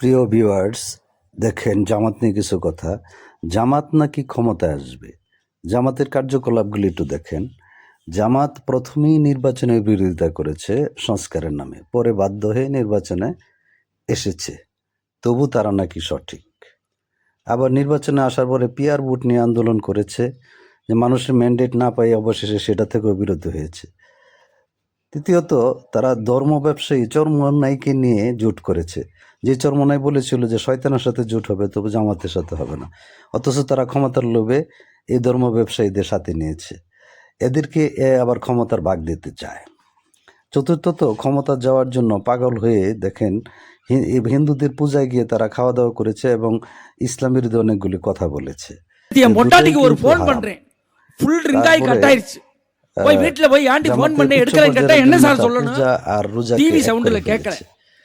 প্রিয় ভিউয়ার্স, দেখেন জামাত নিয়ে কিছু কথা। জামাত নাকি ক্ষমতায় আসবে? জামাতের কার্যকলাপগুলি একটু দেখেন। জামাত প্রথমেই নির্বাচনের বিরোধিতা করেছে সংস্কারের নামে, পরে বাধ্য হয়ে নির্বাচনে এসেছে। তবু তারা নাকি সঠিক। আবার নির্বাচনে আসার পরে পিয়ার বুট নিয়ে আন্দোলন করেছে, যে মানুষের ম্যান্ডেট না পাই অবশেষে সেটা থেকেও বিরত হয়েছে। তৃতীয়ত, তারা ধর্ম ব্যবসায়ী চরমনাইকে নিয়ে জোট করেছে। যে চরমনাই বলেছিল যে শয়তানের সাথে জুট হবে তবে জামাতের সাথে হবে না। অথচ তারা ক্ষমতার লোভে এই ধর্ম ব্যবসায়ীদের সাথে নিয়েছে। এদেরকে এ আবার ক্ষমতার বাগ দিতে চায়। চতুর্থত ক্ষমতা যাওয়ার জন্য পাগল হয়ে দেখেন হিন্দুদের পূজায় গিয়ে তারা খাওয়া দাওয়া করেছে এবং ইসলাম বিরুদ্ধে অনেকগুলি কথা বলেছে। আর রোজা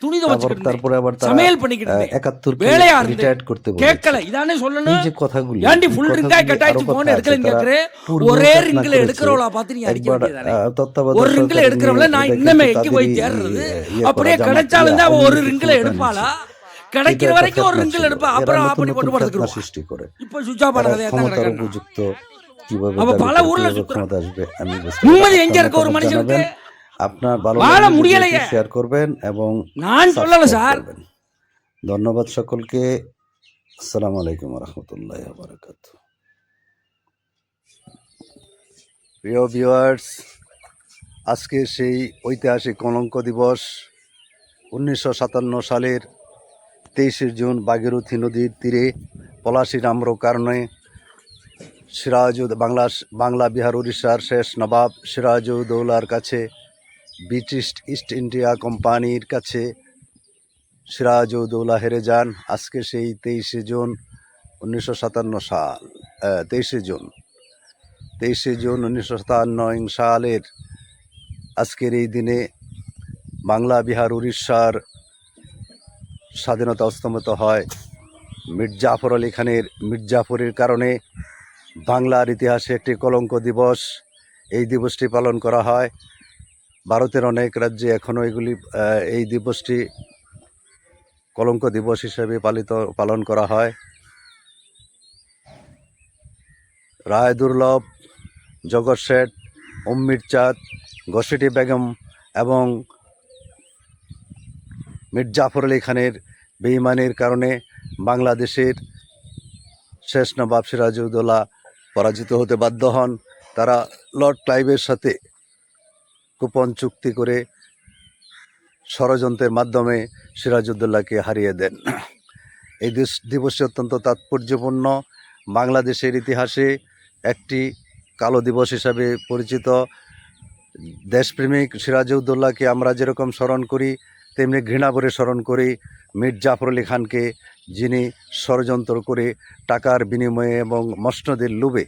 டிவி এক சவுண்ட்ல করে கேட்கல ফেলেছে। துணி তারপর துவைச்சுக்கிட்டு তারপরে আবার তারা சமையல் பண்ணிக்கிட்டு இருந்தேன். একাত্তর வேலையா இருந்தேன். রিটায়ার্ড করতে বলেছে। கேட்கல இதானே சொல்லணும் এই যে কথাগুলি ஏன்டி এই full ring কথাগুলি ஆகி கட் ஆயிடுச்சு আরো phone কথা எடுக்கலன்னு আছে, তারা கேக்குறேன். পূর্ব ஒரே ঘটনা ringல করেছে। எடுக்கிறவளா பார்த்து நீ அடிக்க একবার, வேண்டியதானே? আহ, তত্ত্বাবধায়ক ஒரு ரிங்ல সরকার எடுக்கிறவள নিয়ে நான் এটা இன்னமே কিন্তু எங்க போய் তাদেরই, தேடுறது ইয়ে அப்படியே করা, கிடைச்சாலும் தான் জামাত ஒரு আওয়ামী ரிங்ல লীগ எடுப்பாளா এটা கிடைக்கிற একটা வரைக்கும் ஒரு ফেতনা ரிங்ல ছিল। எடுப்பா এরা அப்புறம் নতুন ஆஃப் பண்ணி নতুন போட்டு ফেতনা படுத்துக்குருவா সৃষ্টি করে இப்ப சுவிட்ச் ஆஃப் তারা பண்ணாதே தான் ক্ষমতার கிடக்கணும் উপযুক্ত কিভাবে அவ দাবি பல করে, ஊர்ல কিভাবে சுத்துறா। ক্ষমতা আসবে আমি বুঝতে நிம்மதி পারছি। எங்க இருக்கு ஒரு আপনার மனுஷனுக்கு? আপনার ভালো শেয়ার করবেন এবং ধন্যবাদ সকলকে। আসসালামু আলাইকুম রহমতুল্লাহ বারকাত প্রিয় ভিওয়ার্স আজকে সেই ঐতিহাসিক কলঙ্ক দিবস উনিশশো সাতান্ন সালের তেইশে জুন বাগেরথী নদীর তীরে পলাশী নাম্র কারণে সিরাজুদ বাংলা বাংলা বিহার উড়িষ্যার শেষ নবাব সিরাজউদ্দৌলার কাছে ব্রিটিশ ইস্ট ইন্ডিয়া কোম্পানির কাছে সিরাজউদ্দৌলা হেরে যান। আজকে সেই তেইশে জুন উনিশশো সাতান্ন সাল তেইশে জুন। তেইশে জুন উনিশশো সাতান্ন সালের আজকের এই দিনে বাংলা, বিহার, উড়িষ্যার স্বাধীনতা অস্তমিত হয়। মির্জাফর আলী খানের মির্জাফরের কারণে বাংলার ইতিহাসে একটি কলঙ্ক দিবস এই দিবসটি পালন করা হয়। ভারতের অনেক রাজ্যে এখনও এগুলি এই দিবসটি কলঙ্ক দিবস হিসেবে পালিত, পালন করা হয়। রায় দুর্লভ, জগৎ শেঠ অম্মির চাঁদ ঘসেটি বেগম এবং মির্জাফর আলী খানের বেইমানির কারণে বাংলাদেশের শেষ নবাব সিরাজউদ্দৌলা পরাজিত হতে বাধ্য হন। তারা লর্ড ক্লাইভের সাথে গোপন চুক্তি করে ষড়যন্ত্রের মাধ্যমে সিরাজউদ্দৌলাকে হারিয়ে দেন। এই দিবসটি অত্যন্ত তাৎপর্যপূর্ণ। বাংলাদেশের ইতিহাসে একটি কালো দিবস হিসাবে পরিচিত। দেশপ্রেমিক সিরাজউদ্দৌলাকে আমরা যেরকম স্মরণ করি, তেমনি ঘৃণা করে স্মরণ করি মীর জাফর আলী খানকে, যিনি ষড়যন্ত্র করে টাকার বিনিময়ে এবং মসনদের লোভে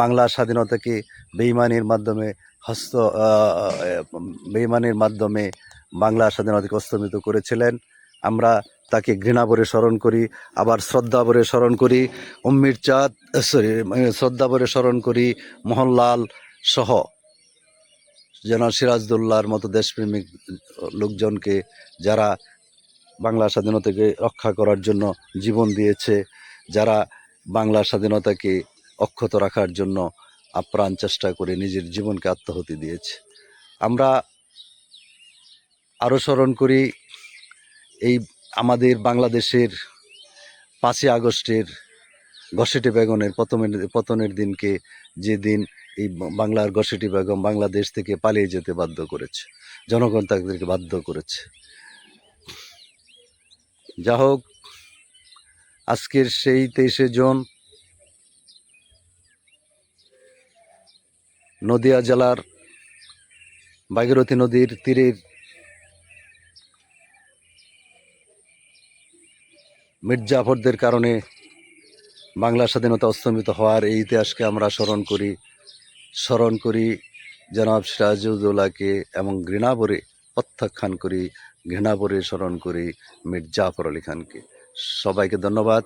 বাংলা স্বাধীনতাকে বেইমানির মাধ্যমে হস্ত বেইমানির মাধ্যমে বাংলা স্বাধীনতাকে অস্তমিত করেছিলেন? আমরা তাকে ঘৃণা ভরে স্মরণ করি, আবার শ্রদ্ধা ভরে স্মরণ করি অম্মির চাঁদ সরি শ্রদ্ধা ভরে স্মরণ করি, মোহনলাল সহ যেন সিরাজদৌল্লার মতো দেশপ্রেমিক লোকজনকে যারা বাংলা স্বাধীনতাকে রক্ষা করার জন্য জীবন দিয়েছে, যারা বাংলা স্বাধীনতাকে অক্ষত রাখার জন্য আপ্রাণ চেষ্টা করে নিজের জীবনকে আত্মাহুতি দিয়েছে। আমরা আরও স্মরণ করি, এই আমাদের বাংলাদেশের পাঁচই আগস্টের গসেটি বেগনের পতনের পতনের দিনকে যে দিন এই বাংলার গসেটি বেগম বাংলাদেশ থেকে পালিয়ে যেতে বাধ্য করেছে, জনগণ তাদেরকে বাধ্য করেছে। যা হোক আজকের সেই তেইশে জুন নদিয়া জেলার ভাগীরথী নদীর তীরের মির্জাফরদের কারণে বাংলা স্বাধীনতা অস্তমিত হওয়ার এই ইতিহাসকে আমরা স্মরণ করি। স্মরণ করি জনাব সিরাজউদ্দৌলাকে এবং ঘৃণাভরে প্রত্যাখ্যান করি ঘৃণাভরে স্মরণ করি মির্জাফর জাফর আলী খানকে। সবাইকে ধন্যবাদ।